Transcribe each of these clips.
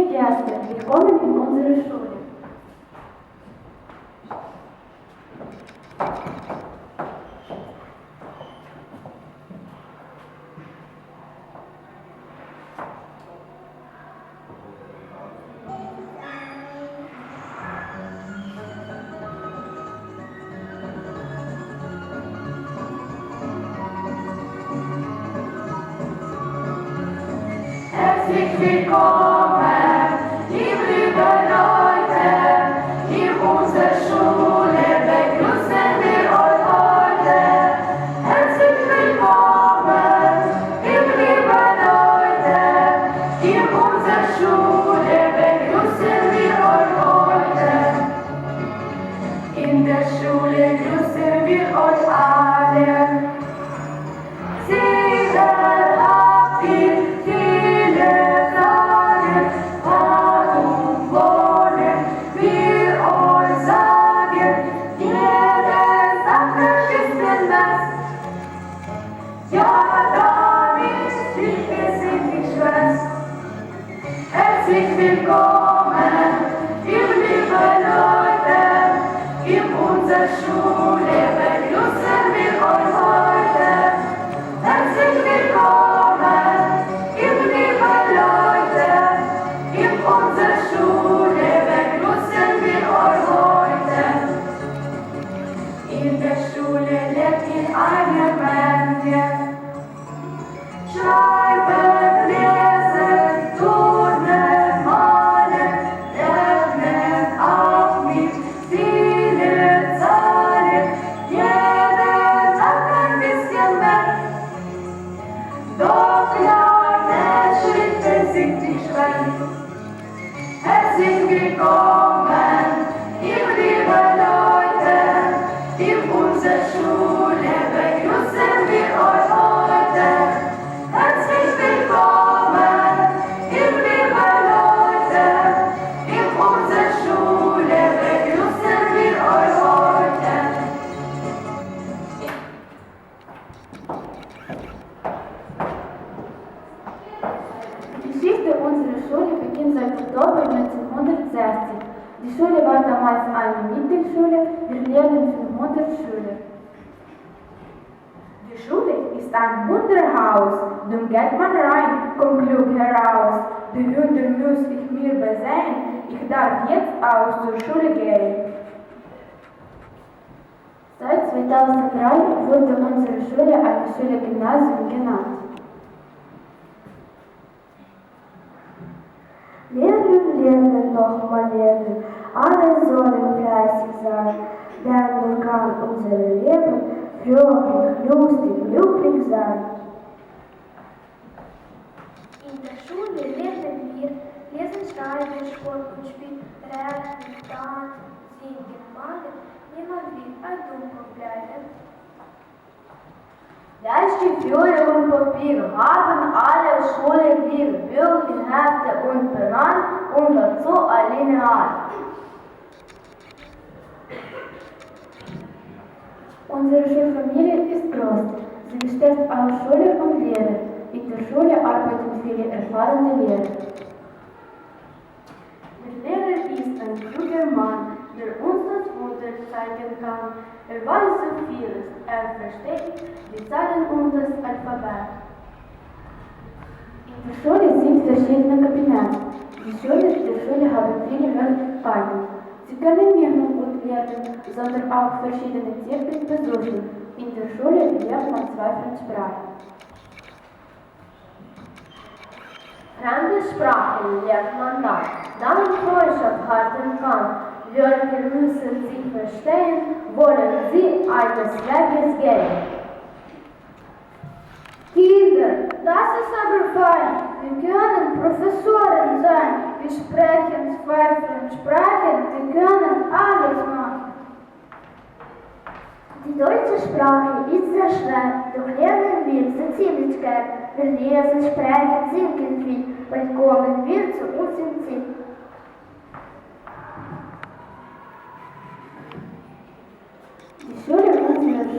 Підрясти від комен і Мунзери Шулі. Mexico. Jesús. Mittelschule, wir lernen 500 Schüler. Die Schule ist ein Wunderhaus, nun geht man rein, kommt klug heraus. Die Wunder muss ich mir besehen, ich darf jetzt auch zur Schule gehen. Seit 2003 wurde unsere Schule eine Schule Gymnasium genannt. Lernen, lernen, nochmal lernen, alle sollen fleißig sein, denn nur kann unser Leben fröhlich, lustig, glücklich sein. In der Schule lernen wir Lesen, Schreiben, Sport und Spiel, Rechnen, Tanzen, Singen, Malen. Niemand will ein Dummkopf bleiben. Leiste Führer und Papier haben alle Schule wir Bücher, Hefte und Pennen und dazu ein Lineal. Unsere Schulfamilie ist groß. Sie besteht aus Schüler und Lehrer. In der Schule arbeiten viele erfahrene Lehrer. Der Lehrer ist ein kluger Mann, der uns das Zeigen kann. Er weiß so vieles. Er versteht die Zahlen und das Alphabet. In der Schule sind verschiedene Kabinette. Die Schüler der Schule haben viele Möglichkeiten. Sie können nicht nur gut lernen, sondern auch verschiedene Zirkel besuchen. In der Schule lernt man zwei Fremdsprachen. Fremde Sprachen lernt man da, damit Freundschaft halten kann. Wörter müssen sich verstehen, wollen sie eines Weges gehen. Kinder, das ist aber fein. Wir können Professoren sein. Wir sprechen zwei Fremdsprachen. Wir können alles machen. Die deutsche Sprache ist sehr schwer, doch lernen wir sie ziemlich gern. Wir lesen, sprechen, singen viel, bald kommen wir zu uns ins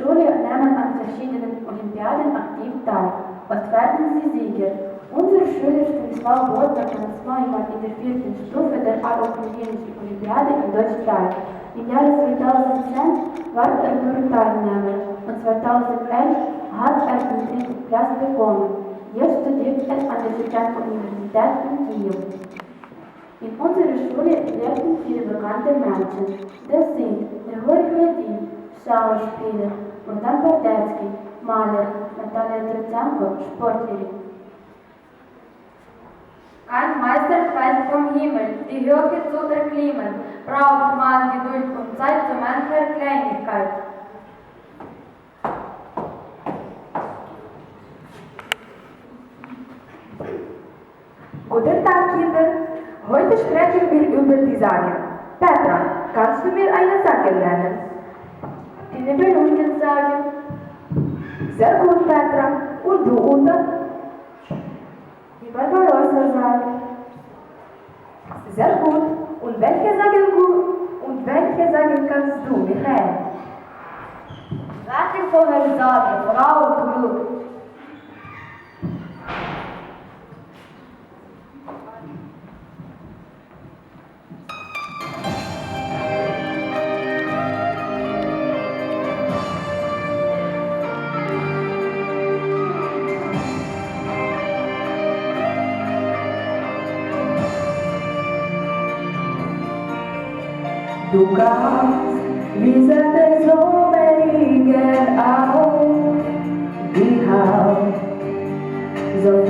Schule nehmen an verschiedenen Olympiaden aktiv teil. Oft werden sie Sieger. Unser Schüler Stanislau Bodmer kann zweimal in der vierten Stufe der Araukanischen Olympiade in Deutsch teil. Im Jahre 2010 war er nur Teilnehmer und 2011 hat er den dritten Platz bekommen. Jetzt studiert er an der Studentenuniversität in Kiew. In unserer Schule lernen viele bekannte Menschen. Das sind Grigori Gladin, Schauspieler, Bogdan Bardetsky, Maler, Natalia Trotsenko, Sportlerin. Ein Meisterpreis vom Himmel, die Höhe zu erklimmen, braucht man Geduld und Zeit zu mancher Kleinigkeit. Guten Tag, Kinder. Heute sprechen wir über die Sagen. Cercul Petra, undu unde? Wie war das gesagt? Sehr gut. Und welche sagen gut? Und welche sagen kannst du, Michael? Welche vorher sagen, Frau Klug? God, there's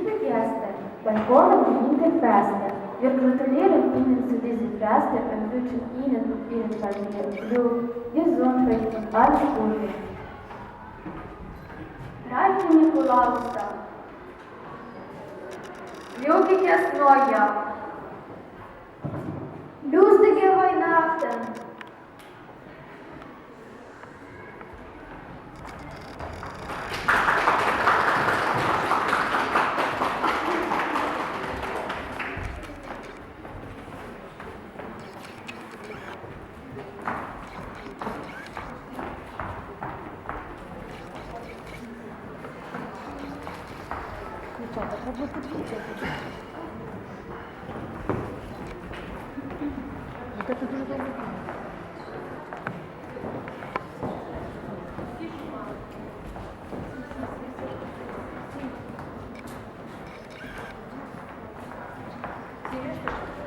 Іде єсте, паньколи їде фесте, Віркрутоліри пінен сюди зідресте, Пендрючим інен, інен фальмір, Люк, візун фейнен, арчі курві. Райки Ніколауса, Люки ясноя, Люстики треба було подивитися. Це дуже добре. Thank you.